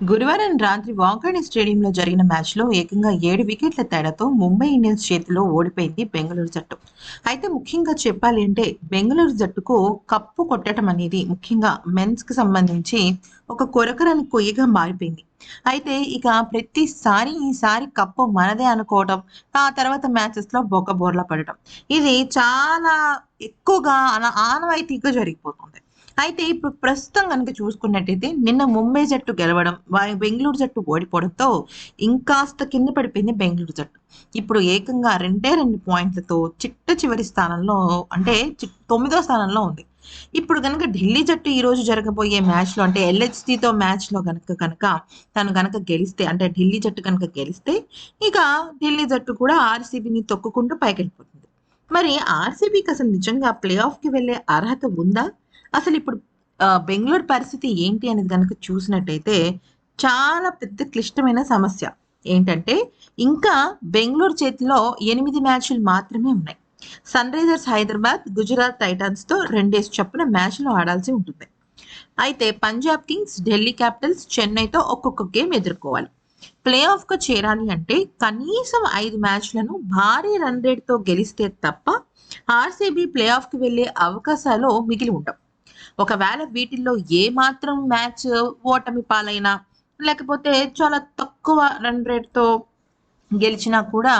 గురువారం రాత్రి వాంకర్ణి స్టేడియంలో జరిగిన మ్యాచ్లో ఏకంగా ఏడు వికెట్ల తేడాతో ముంబై ఇండియన్స్ చేతిలో ఓడిపోయింది బెంగళూరు జట్టు. అయితే ముఖ్యంగా చెప్పాలి అంటే బెంగళూరు జట్టుకు కప్పు కొట్టడం అనేది ముఖ్యంగా మెన్స్కి సంబంధించి ఒక కొరకరని కొయ్యగా మారిపోయింది. అయితే ఇక ప్రతిసారి ఈసారి కప్పు మనదే అనుకోవడం ఆ తర్వాత మ్యాచెస్లో బొక్క బోర్లా పడటం. ఇది చాలా ఎక్కువగా ఆనవాయితీగా జరిగిపోతుంది. అయితే ఇప్పుడు ప్రస్తుతం కనుక చూసుకున్నట్టయితే నిన్న ముంబై జట్టు గెలవడం బెంగళూరు జట్టు ఓడిపోవడంతో ఇంకాస్త కింద పడిపోయింది బెంగళూరు జట్టు. ఇప్పుడు ఏకంగా రెండే రెండు పాయింట్లతో చిట్ట చివరి స్థానంలో అంటే చి- తొమ్మిదో స్థానంలో ఉంది. ఇప్పుడు కనుక ఢిల్లీ జట్టు ఈ రోజు జరగబోయే మ్యాచ్లో అంటే ఎల్హెచ్సితో మ్యాచ్లో కనుక కనుక తను కనుక గెలిస్తే అంటే ఢిల్లీ జట్టు కనుక గెలిస్తే ఇక ఢిల్లీ జట్టు కూడా ఆర్సీబీని తొక్కుకుంటూ పైకెళ్ళిపోతుంది. మరి ఆర్సీబీకి అసలు నిజంగా ప్లే ఆఫ్కి వెళ్ళే అర్హత ఉందా? అసలు ఇప్పుడు బెంగళూరు పరిస్థితి ఏంటి అనేది కనుక చూసినట్టయితే చాలా పెద్ద క్లిష్టమైన సమస్య. ఏంటంటే ఇంకా బెంగళూరు చేతిలో ఎనిమిది మ్యాచ్లు మాత్రమే ఉన్నాయి. సన్ రైజర్స్ హైదరాబాద్ గుజరాత్ టైటాన్స్తో రెండేసి చొప్పున మ్యాచ్లు ఆడాల్సి ఉంటుంది. అయితే పంజాబ్ కింగ్స్ ఢిల్లీ క్యాపిటల్స్ చెన్నైతో ఒక్కొక్క గేమ్ ఎదుర్కోవాలి. ప్లే ఆఫ్కు చేరాలి అంటే కనీసం ఐదు మ్యాచ్లను భారీ రన్ రేట్తో గెలిస్తే తప్ప ఆర్సీబీ ప్లే ఆఫ్కి వెళ్ళే అవకాశాలు మిగిలి ఉండవు. ఒకవేళ వీటిల్లో ఏ మాత్రం మ్యాచ్ ఓటమి పాలైనా లేకపోతే చాలా తక్కువ రన్ రేట్తో గెలిచినా కూడా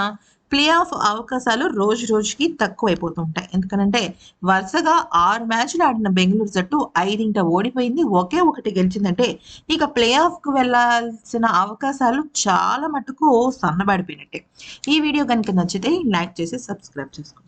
ప్లే ఆఫ్ అవకాశాలు రోజు రోజుకి తక్కువైపోతుంటాయి. ఎందుకనంటే వరుసగా ఆరు మ్యాచ్లు ఆడిన బెంగళూరు జట్టు ఐదింట ఓడిపోయింది. ఒకే ఒకటి గెలిచిందంటే ఇక ప్లే ఆఫ్కు వెళ్ళాల్సిన అవకాశాలు చాలా మటుకు సన్నబడిపోయినట్టే. ఈ వీడియో కనుక నచ్చితే లైక్ చేసి సబ్స్క్రైబ్ చేసుకోండి.